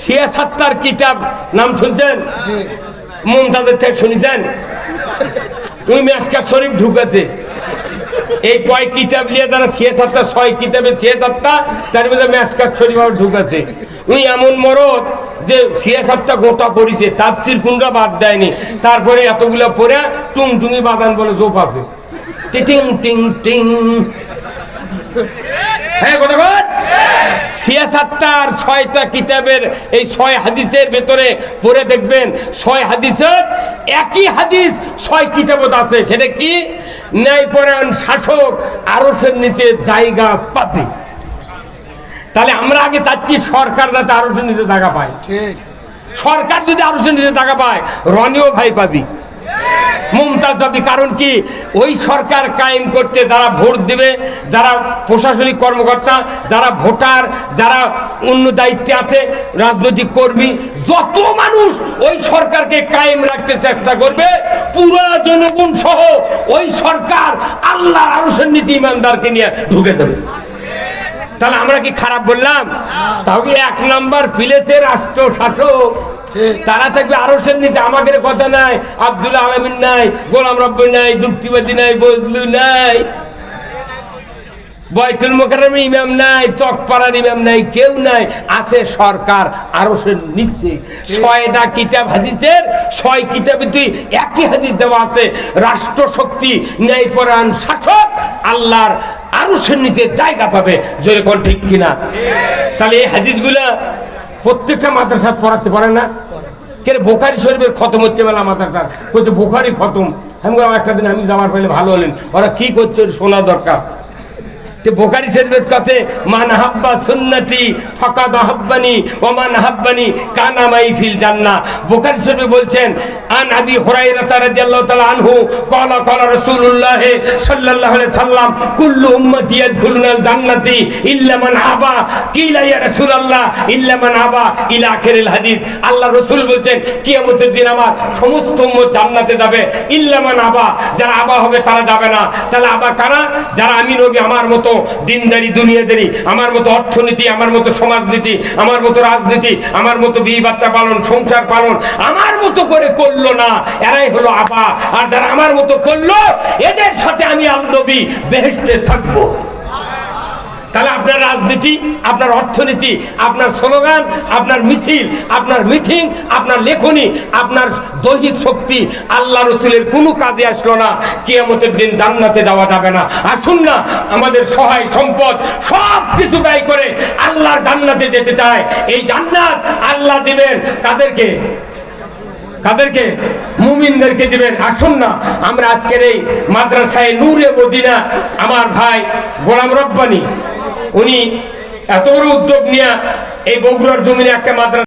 সিয়াসাত্তার কিতাব নাম শুনছেন? জি। মমতাজের থেকে শুনেছেন? মেসকার শরীফ ঢুকেছে। এই কয় কিতাব নিয়ে তারা ছয় কিতাবে তার মধ্যে মেসকার শরীফ ঢুকেছে। উনি এমন মরদ যে সিয়াসাত্তা গোটা করেছে তাপসির কুন্ডা বাদ দেয়নি। তারপরে এতগুলো পরে টুং টুঙি বাদান বলে জোপ আছে। টিং টিং টিং। হ্যাঁ কথা কন? সিয়াসাত্তার ছয়টা কিতাবের এই ছয় হাদিসের ভেতরে পড়ে দেখবেন ছয় হাদিসের একই হাদিস ছয় কিতাবত আছে। সেটা কি? ন্যায়পরায়ণ শাসক আরসের নিচে জায়গা পাবে। তাহলে আমরা আগে চাচ্ছি সরকার যাতে আরসের নিচে জায়গা পায়। সরকার যদি আরসের নিচে জায়গা পায় রনিও ভাই পাবি। মমতাজ কারণ কি? ওই সরকার কায়েম করতে যারা ভোট দেবে, যারা প্রশাসনিক কর্মকর্তা, যারা ভোটার, যারা অন্য দায়িত্বে আছে, রাজনৈতিক কর্মী, যত মানুষ ওই সরকারকে কায়েম রাখতে চেষ্টা করবে, পুরো জনগণ সহ ওই সরকার আল্লাহ আরসের নীতি ইমানদারকে নিয়ে ঢুকে দেবে তাহলে আমরা কি খারাপ বললাম? তাহলে এক নাম্বার ফিলেছে রাষ্ট্র শাসক। তারা থাকবে আরও আরসের নিচে, আমাদের কথা নাই, আব্দুল আলমিন নাই, গোলাম রব্বই নাই, যুক্তিবাদী নাই বজলু নাই। বয়তুল মোকাররমের ইমাম নাই, চকপাড়ার ইমাম নাই, কেউ নাই। আছে সরকার আরসের নিচে। ছয়টা কিতাব হাদিসের, ছয় কিতাবে তুই একই হাদিস দেওয়া আছে। রাষ্ট্র শক্তি ন্যায়পরায়ণ শাসক আল্লাহর আরসের নিচে জায়গা পাবে। জোরে কোন ঠিক কিনা? তাহলে এই হাদিসগুলা প্রত্যেকটা মাদ্রাসা পড়াতে পারে না। কে বোখারি শরীফের খতম হচ্ছে বেলা মাথাটা বলছে বোখারি খতম। আমি একটা দিন আমি যাওয়ার পেলে ভালো হলেন। ওরা কি করছে শোনা দরকার। যে বোকারি শরীফের কাছে, মান হাব্বা সুন্নতি ফাকাদ হাব্বানি ও মান হাব্বানি কানা মাই ফিল জান্নাহ। বোকারি শরীফে বলছেন, আন আবি হুরায়রা রাদিয়াল্লাহু তাআলা আনহু ক্বালা ক্বালা রাসূলুল্লাহ সাল্লাল্লাহু আলাইহি সাল্লাম, কুল্লু উম্মতি ইয়াদখুলুনাল জান্নাতি ইল্লা মান আবা। কিলা, ইয়া রাসূলুল্লাহ, ইল্লা মান আবা। ইলা আখিরিল হাদিস। আল্লাহ রাসূল বলছেন, কিয়ামতের দিন আমার সমস্ত উম্মত জান্নাতে যাবে। ইল্লা মান আবা, যারা আবা হবে তারা যাবে না। তাহলে আবা কারা? যারা আমি নবী আমার মতো। দিনদারি, দুনিয়াদারি, আমার মতো অর্থনীতি, আমার মতো সমাজনীতি, আমার মতো রাজনীতি, আমার মতো বিয়ে বাচ্চা পালন, সংসার পালন, আমার মতো করে করল না। এরাই হলো আবা। আর যারা আমার মতো করল, এদের সাথে আমি আল নবী বেহেশতে থাকব। তাহলে আপনার রাজনীতি, আপনার অর্থনীতি, আপনার স্লোগান, আপনার মিছিল, আপনার মিটিং, আপনার লেখনী, আপনার দৈহিক শক্তি আল্লাহ রসুলের কোনো কাজে আসলো না। কিয়ামতের দিন জান্নাতে দেওয়া যাবে না। আসুন না, আমাদের সহায় সম্পদ সব কিছু ব্যয় করে আল্লাহর জান্নাতে যেতে চায়। এই জান্নাত আল্লাহ দিবেন কাদেরকে? কাদেরকে? মুমিনদেরকে দিবেন। আসুন না, আমরা আজকের এই মাদ্রাসায় নূরে মদিনা, আমার ভাই গোলাম রব্বানি উনি এত বড় উদ্যোগ নিয়ে এই বগুড়ার জমিনে একটা মাদ্রাসা